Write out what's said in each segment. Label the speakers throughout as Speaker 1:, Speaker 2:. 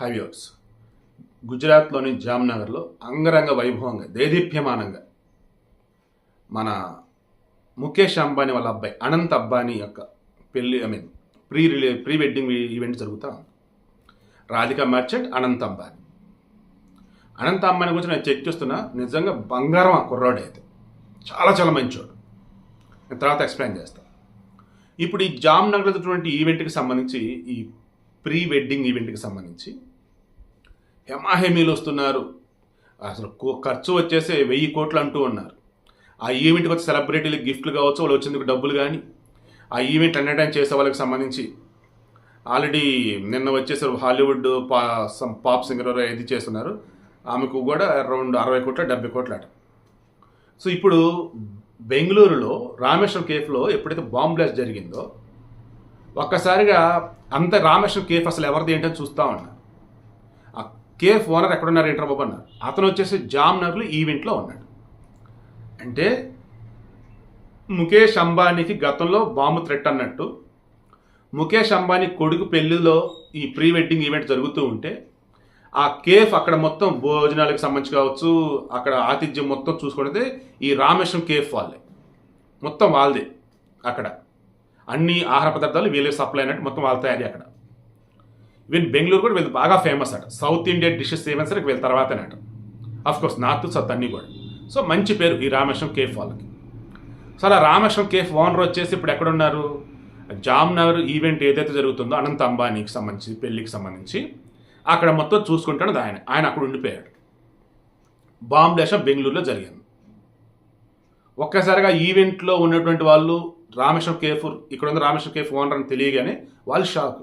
Speaker 1: హైవ్యూర్స్ గుజరాత్లోని జామ్నగర్లో అంగరంగ వైభవంగా దేదీప్యమానంగా మన ముఖేష్ అంబానీ వాళ్ళ అబ్బాయి అనంత్ అంబానీ యొక్క పెళ్ళి ఐ మీన్ ప్రీ రిలే ప్రీ వెడ్డింగ్ ఈవెంట్ జరుగుతా ఉంది. రాధిక మర్చెంట్ అనంత్ అంబానీ. అనంత అంబానీ గురించి నేను చెక్ చేస్తున్నా నిజంగా బంగారం ఆ కుర్రాడు అయితే. చాలా చాలా మంచోడు. నేను తర్వాత ఎక్స్ప్లెయిన్ చేస్తాను ఇప్పుడు ఈ జామ్నగర్ ఉన్నటువంటి ఈవెంట్కి సంబంధించి ఈ ప్రీ వెడ్డింగ్ ఈవెంట్కి సంబంధించి హెమాహెమీలు వస్తున్నారు? అసలు ఖర్చు వచ్చేసి వెయ్యి కోట్లు అంటూ ఉన్నారు. ఆ ఈవెంట్కి వచ్చి సెలబ్రిటీలకు గిఫ్ట్లు కావచ్చు వాళ్ళు వచ్చేందుకు డబ్బులు కానీ ఆ ఈవెంట్ ఎంటర్టైన్ చేసే వాళ్ళకి సంబంధించి. ఆల్రెడీ నిన్న వచ్చేసారు హాలీవుడ్ పా పాప్ సింగర్ ఇది చేస్తున్నారు. ఆమెకు కూడా అరౌండ్ అరవై కోట్ల డెబ్బై కోట్ల అట. సో ఇప్పుడు బెంగళూరులో రామేశ్వరం కేఫ్లో ఎప్పుడైతే బాంబ్ బ్లాస్ట్ జరిగిందో ఒక్కసారిగా అంత రామేశ్వరం కేఫ్ అసలు ఎవరిది ఏంటని చూస్తూ ఉన్నారు కేఫ్ ఓనర్ ఎక్కడున్నారు ఏంటర్ బాబు అన్నారు అతను వచ్చేసి జామ్నగర్లో ఈవెంట్లో ఉన్నాడు. అంటే ముఖేష్ అంబానీకి గతంలో బాంబు థ్రెట్ అన్నట్టు ముఖేష్ అంబానీ కొడుకు పెళ్ళిలో ఈ ప్రీ వెడ్డింగ్ ఈవెంట్ జరుగుతూ ఉంటే ఆ కేఫ్ అక్కడ మొత్తం భోజనాలకు సంబంధించి కావచ్చు అక్కడ ఆతిథ్యం మొత్తం చూసుకునేది ఈ రామేశ్వరం కేఫ్ వాళ్ళే. మొత్తం వాళ్ళదే అక్కడ. అన్ని ఆహార పదార్థాలు వీళ్ళే సప్లై అయినట్టు మొత్తం వాళ్ళ తయారీ అక్కడ. ఈవెన్ బెంగళూరు కూడా వీళ్ళు బాగా ఫేమస్ అట. సౌత్ ఇండియన్ డిషెస్ ఏమైనా సరే వీళ్ళ తర్వాతనే అట కోర్స్ నార్త్ సౌత్ అన్నీ కూడా. సో మంచి పేరు ఈ రామేశ్వరం కేఫ్ వాళ్ళకి. సో అలా రామేశ్వరం కేఫ్ ఓనర్ వచ్చేసి ఇప్పుడు ఎక్కడున్నారు? జామ్నగర్ ఈవెంట్ ఏదైతే జరుగుతుందో అనంత అంబానీకి సంబంధించి పెళ్ళికి సంబంధించి అక్కడ మొత్తం చూసుకుంటాడు ఆయన. ఆయన అక్కడ ఉండిపోయాడు. బాంబ్లేషం బెంగళూరులో జరిగింది. ఒక్కసారిగా ఈవెంట్లో ఉన్నటువంటి వాళ్ళు రామేశ్వరం కేఫ్ ఇక్కడ ఉంది రామేశ్వరం కేఫ్ ఓనర్ అని తెలియగానే వాళ్ళు షాక్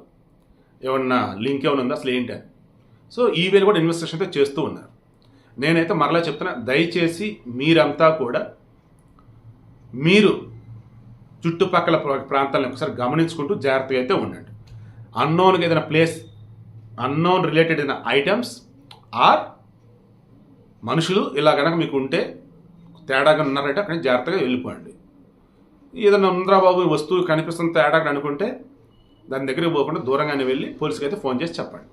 Speaker 1: ఏమన్నా లింక్ ఏమైనా ఉందా అసలు ఏంటి అని? సో ఈవెన్ కూడా ఇన్వెస్టిగేషన్ అయితే చేస్తూ ఉన్నారు. నేనైతే మరలా చెప్తున్నా దయచేసి మీరంతా కూడా మీరు చుట్టుపక్కల ప్రాంతాలను ఒకసారి గమనించుకుంటూ జాగ్రత్తగా అయితే ఉండండి. అన్నోన్కి ఏదైనా ప్లేస్ అన్నోన్ రిలేటెడ్ అయిన ఐటమ్స్ ఆర్ మనుషులు ఇలా కనుక మీకు ఉంటే తేడాగా ఉన్నారంటే అక్కడ జాగ్రత్తగా వెళ్ళిపోండి. ఏదైనా ఉందిరా బాబు వస్తువు కనిపిస్తుంది తేడాగా అనుకుంటే దాని దగ్గరికి పోకుండా దూరంగానే వెళ్ళి పోలీసుకి అయితే ఫోన్ చేసి చెప్పండి.